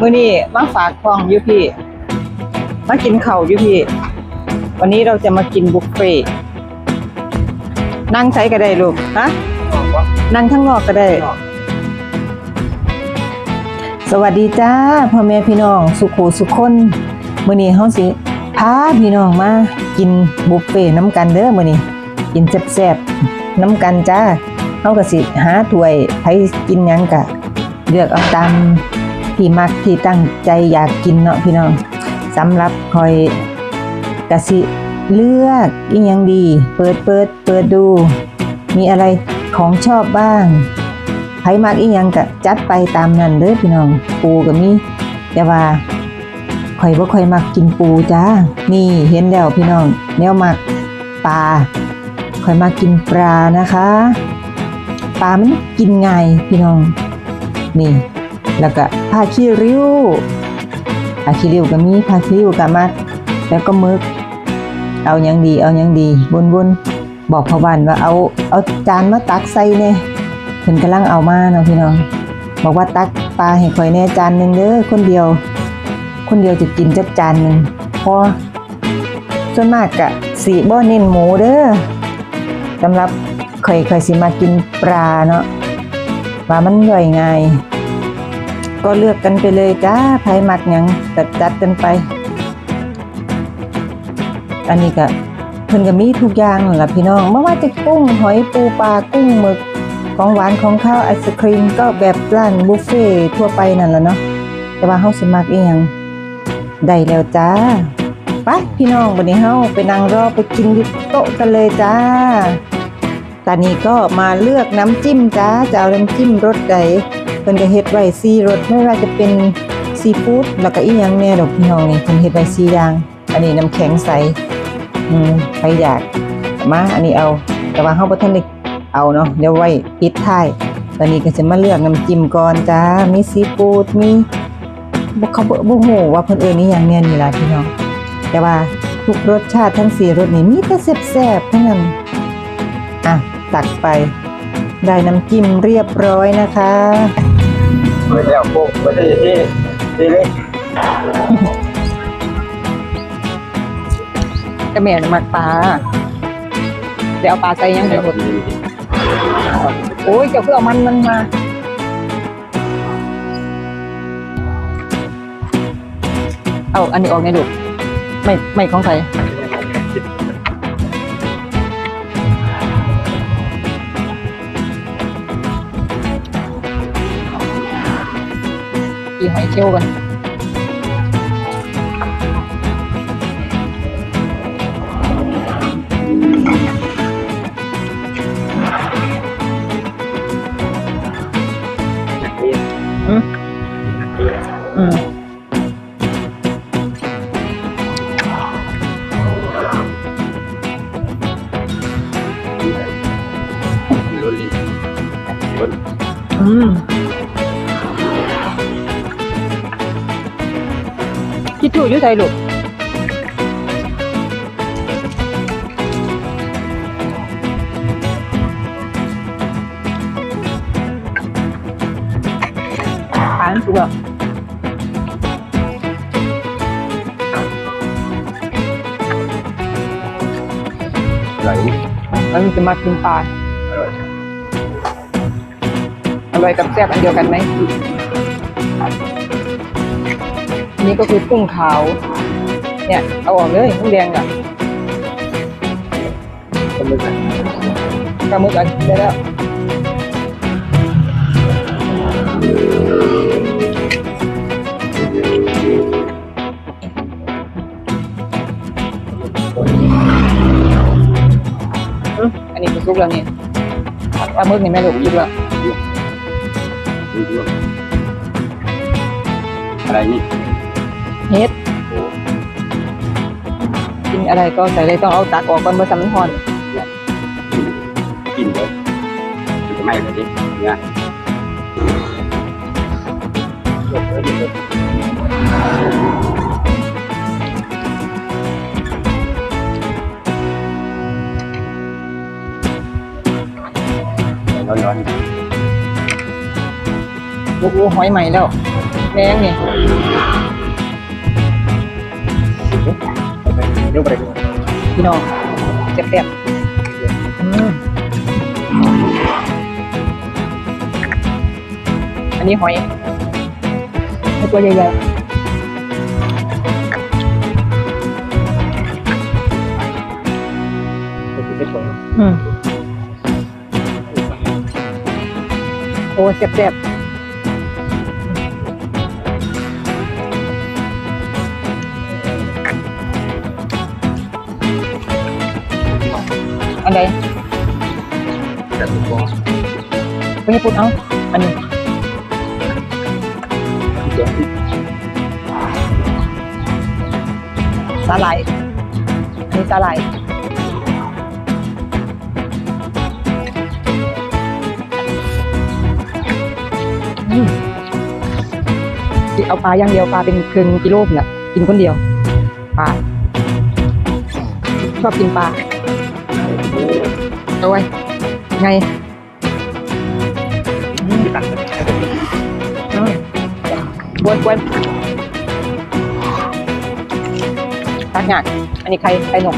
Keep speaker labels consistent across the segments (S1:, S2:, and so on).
S1: มื้อนี้มาฝากท้องอยู่พี่ มากินเข้าอยู่พี่ วันนี้เราจะมากินบุฟเฟ่นั่งใช้ก็ได้ลูกฮะนั่งข้างนอกก็ได้ สวัสดีจ้าพ่อแม่พี่น้องสุขูสุขคนมื้อนี้เฮาสิพาพี่น้องมากินบุฟเฟ่น้ำกันเด้อมื้อนี้กินแซ่บๆน้ำกันจ้าเฮาก็สิหาถ้วยไผกินหยังก็เลือกเอาตาม ที่มักที่ตั้งใจอยากกินเนาะพี่น้องสำหรับคอยก็สิเลือกอีหยังดี เปิดเปิดเปิดดู มีอะไรของชอบบ้างไผมักอีหยังก็จัดไปตามนั้นเด้อพี่น้องปูก็มีแต่ว่าข่อยบ่ค่อยมักกินปูจ้า นี่เห็นแล้วพี่น้อง แนวมักปลาข่อยมากินปลานะคะ ปลามันกินง่ายพี่น้อง นี่ แล้วก็ ผ้าขี้ริ้วผ้าขี้ริ้วก็มีผ้าขี้ริ้วก็มักแล้วก็มึก เอายังดี เอายังดีบนๆบอกพ่อบ้านว่าเอาเอาจานมาตักใส่เนี่ยเพิ่นกำลังเอามาเนาะพี่น้องบอกว่าตักปลาให้ข่อยแน่จานหนึ่งเด้อคนเดียว คนเดียวจะกินจักจานหนึงพอส่วนมากกะสีบ่เน้นหมูเด้อสำหรับข่อยข่อยสิมากินปลาเนาะว่ามันย่อยง่าย ก็เลือกกันไปเลยจ้าไผมักยังก็จัดกันไป อันนี้ก็เพิ่นก็มีทุกอย่างนั่นล่ะพี่น้องไม่ว่าจะกุ้งหอยปูปลากุ้งหมึกของหวานของข้าวไอศครีมก็แบบร้านบุฟเฟ่ทั่วไปนั่นแหละเนาะแต่ว่าเฮาสิมักอีหยังได้แล้วจ้าไปพี่น้องวันนี้เฮาไปนั่งรอไปกินที่โต๊ะกันเลยจ้าตอนนี้ก็มาเลือกน้ำจิ้มจ้าจะเอาน้ำจิ้มรสใด พิ่นก็เฮ็ดไว้4รสไม่ว่าจะเป็นซีฟู้ดแล้วก็อีหยังแน่ดอกพี่น้องนี่เพิ่นเฮ็ดไว้4อย่าง อันนี้น้ำแข็งใสอืมใครอยากมาอันนี้เอา แต่ว่าเฮาบ่ทันได้เอาเนาะเดี๋ยวไว้ปิดท้ายตอนนี้ก็จะมาเลือกน้ำจิ้มก่อนจ้ามีซีฟู้ดมีบ่เขาบ่บ่ฮู้ว่าเพิ่นเอิ้นอีหยังแน่นี่ล่ะพี่น้องแต่ว่าทุกรสชาติทั้งสี่รสนี่มีแต่แซ่บๆทั้งนั้นอะตักไปได้น้ำจิ้มเรียบร้อยนะคะ
S2: ไปแล้วโป๊ะไปได้ที่ที่เล็ก
S1: ก็แม่นมักปลาเดี๋ยวเอาปลาใส่ยังเดี๋ยวหดโอ้ยเจ้าเพื่อเอามันมันมาเอาอันนี้ออกไงลูไม่ไม่ของใคร หอยเชลล์กัน คิดถูกอยู่ใจลูกอ่านถูกอะ
S2: ไหล
S1: แล้วมันจะมากินปลา
S2: อร่อย
S1: อร่อยกับแซ่บอันเดียวกันไหมอั นี่ก็คือกุ้งขาว เนี่ย เอาออกเลยน้ำแดงอะ
S2: ก็ไม่ใส่
S1: ปลาหมึกอันได้แล้วอันนี้ก็ซุกแล้วนี่ปลาหมึกนี่แม่ลูกยิบแล้ว
S2: อะไรนี่
S1: กินอะไรก็ใส่เลยต้องเอาตักออกก่อนเมื่อสมันหอน
S2: กินเลยจะไม่เลยดิเนี่ยหยดเลยหยดร้อน
S1: โอ้โหหอยใหม่แล้วแมงนี่
S2: ยวไปดู
S1: พี่น้องแซ่บๆอืมอันนี้หอยให้ตัวใหญ่ๆอืมโอ้แซ่บๆอัน ใด
S2: แต่ทุกคน
S1: ไม่ให้พูดเอาอันนี้
S2: เดี๋ยว
S1: สาหร่ายอันนี้สาหร่ายเอาปลาอย่างเดียวปลาเป็นครึ่งกิโลน่ะกินคนเดียวปลาชอบกินปลา เอาไว้ไง
S2: ที่ตัด
S1: อืมบวนบวนตักหยากอันนี้ใครใครหนก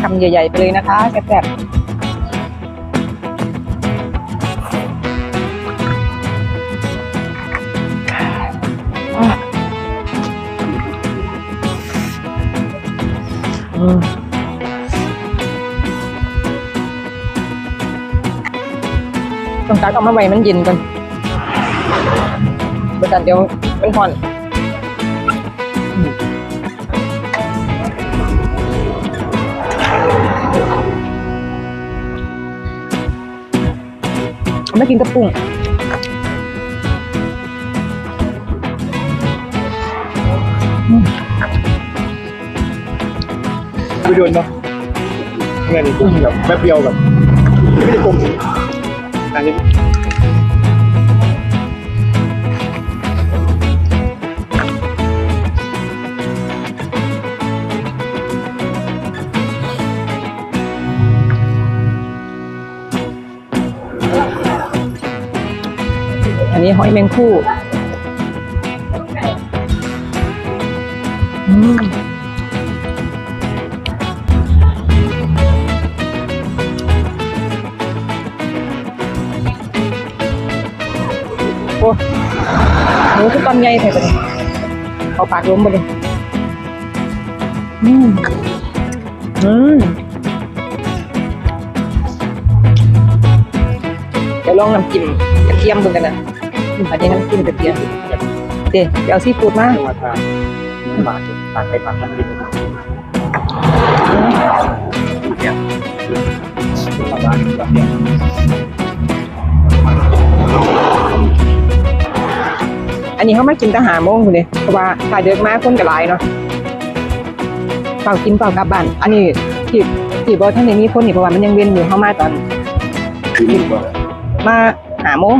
S1: คำใหญ่ๆไปเลยนะคะแซ่บๆ ต้องตักเอามาไว้มันเย็นก่อนเดี๋ยวเดี๋ยวมันห่อนไม่กินกระปุ้ง
S2: ไปดูเนาะเงินกุ้งแบบแป๊บเดียวแบบไม่ได้กุ้งอันนี้
S1: อันนี้หอยแมงคู่ อืม หมูคือตอนใหญ่ใส่ไปเลยเอาปากล้มไปเลยอืมอืมเดี๋ยวลองน้ำจิ้มกระเทียมดูกันนะอันนี้น้ำจิ้มกระเทียมเดี๋ยวเดี๋ยวเอาซีฟู้ดมา
S2: มาทานมาตัดไปผัดมันกินเนี่ยประมาณแบบนี้
S1: นนี้เขามากินแตหาโมงคุณเนี่ยเพราะว่าถ่ายเดินมาคนกับหลายเนาะเปล่ากินเปล่ากลับบ้านอันนี้ที่ที่บอท่านนี้มีคนนี่เพราะว่ามันยังเวียนอยู่เข้ามาตอน
S2: คือนี่ก็
S1: มาหาโมง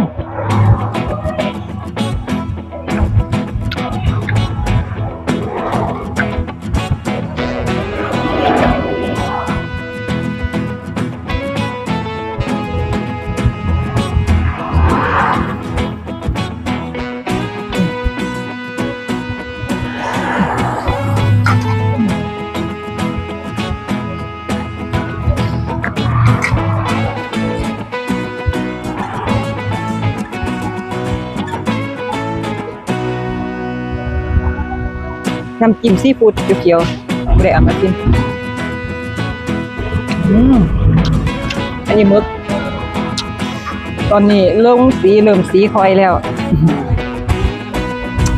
S1: น้ำจิ้มซีฟู้ดเขียวๆไม่ได้เอามากินอืมอันนี้หมึก ตอนนี้ลงสีเริ่มสีคอยแล้ว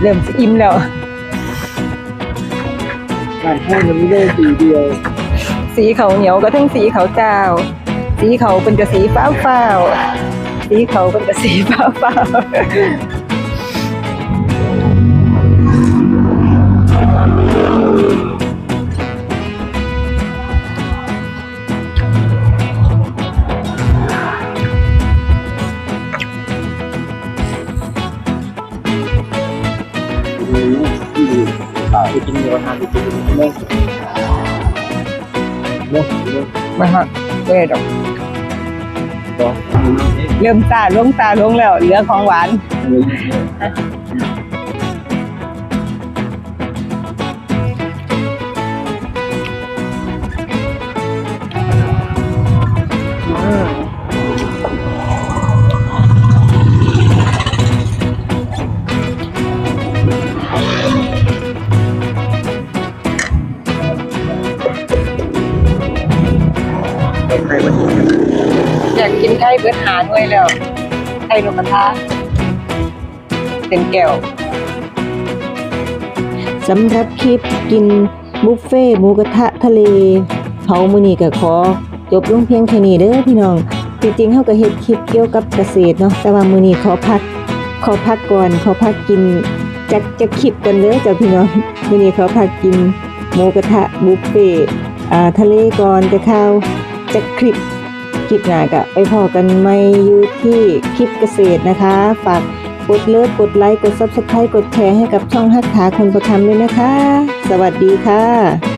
S1: เริ่มสิอิ่มแล้ว
S2: การให้มันไม่ได้สีเดียว
S1: สีเขาวเหนียวก็ทั้งสีเขาวเจ้า สีเขาเป็นกระสีฟ้าฟ้าวๆสีเขาเป็นกระสีฟ้าฟ้าวๆ
S2: กินเนื้อทานไปกินเนื้อเนื้อเนื้อ
S1: มาฮะเวดอก
S2: ก็
S1: เริ่มตาลงตาลงแล้ว เหลือของหวาน อยากกินไก่เบิดหาด้วยแล้วไก่นกกระทาเต็มแก้วสำหรับคลิปกินบุฟเฟ่หมูกระทะทะเลเผามือนี้ก็ขอจบลงเพียงแค่นี้เด้อพี่น้อง จริงๆเฮาก็เฮ็ดคลิปเกี่ยวกับเกษตรเนาะแต่ว่ามือนี้ขอพักขอพักก่อนขอพักกินจักจักคลิปก่อนเด้อจ้ะพี่น้องมือนี้ขอพักกินหมูกระทะบุฟเฟ่ทะเลก่อนจะเข้า วจักคลิปคลิปหน้าก็ไปพอกันไม่อยู่ที่คลิปเกษตรนะคะ ฝากกดเลิฟกดไลค์กดซับสไครต์กดแชร์ให้กับช่องฮักขาคนประคำด้วยนะคะ สวัสดีค่ะ